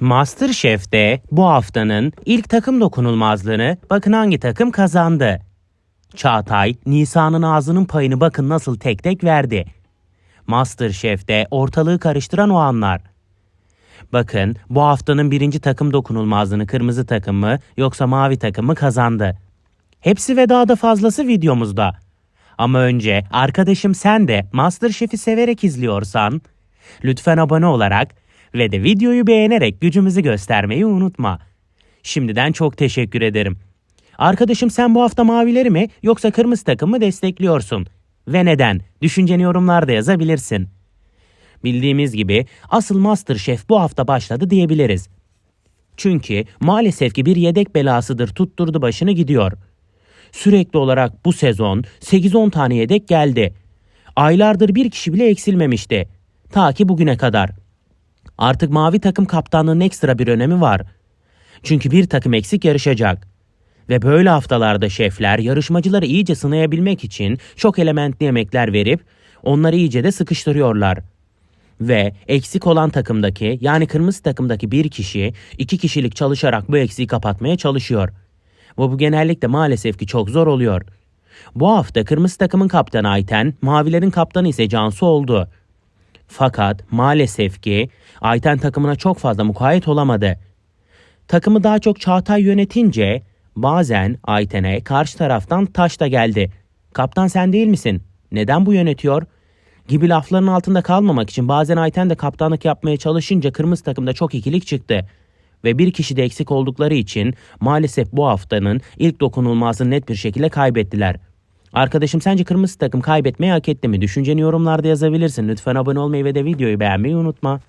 Masterchef'te bu haftanın ilk takım dokunulmazlığını bakın hangi takım kazandı. Çağatay, Nisa'nın ağzının payını bakın nasıl tek tek verdi. Masterchef'te ortalığı karıştıran o anlar. Bakın bu haftanın birinci takım dokunulmazlığını kırmızı takım mı yoksa mavi takım mı kazandı. Hepsi ve daha da fazlası videomuzda. Ama önce arkadaşım sen de Masterchef'i severek izliyorsan lütfen abone olarak ve de videoyu beğenerek gücümüzü göstermeyi unutma. Şimdiden çok teşekkür ederim. Arkadaşım sen bu hafta mavileri mi yoksa kırmızı takım mı destekliyorsun? Ve neden? Düşünceni yorumlarda yazabilirsin. Bildiğimiz gibi asıl Masterchef bu hafta başladı diyebiliriz. Çünkü maalesef ki bir yedek belasıdır tutturdu başını gidiyor. Sürekli olarak bu sezon 8-10 tane yedek geldi. Aylardır bir kişi bile eksilmemişti. Ta ki bugüne kadar. Artık mavi takım kaptanlığının ekstra bir önemi var. Çünkü bir takım eksik yarışacak. Ve böyle haftalarda şefler yarışmacıları iyice sınayabilmek için çok elementli yemekler verip onları iyice de sıkıştırıyorlar. Ve eksik olan takımdaki yani kırmızı takımdaki bir kişi iki kişilik çalışarak bu eksiği kapatmaya çalışıyor. Ve bu genellikle maalesef ki çok zor oluyor. Bu hafta kırmızı takımın kaptanı Ayten, mavilerin kaptanı ise Cansu oldu. Fakat maalesef ki Ayten takımına çok fazla mukayyet olamadı. Takımı daha çok Çağatay yönetince bazen Ayten'e karşı taraftan taş da geldi. Kaptan sen değil misin? Neden bu yönetiyor? Gibi lafların altında kalmamak için bazen Ayten de kaptanlık yapmaya çalışınca kırmızı takımda çok ikilik çıktı. Ve bir kişi de eksik oldukları için maalesef bu haftanın ilk dokunulmazını net bir şekilde kaybettiler. Arkadaşım sence kırmızı takım kaybetmeyi hak etti mi? Düşünceni yorumlarda yazabilirsin. Lütfen abone olmayı ve de videoyu beğenmeyi unutma.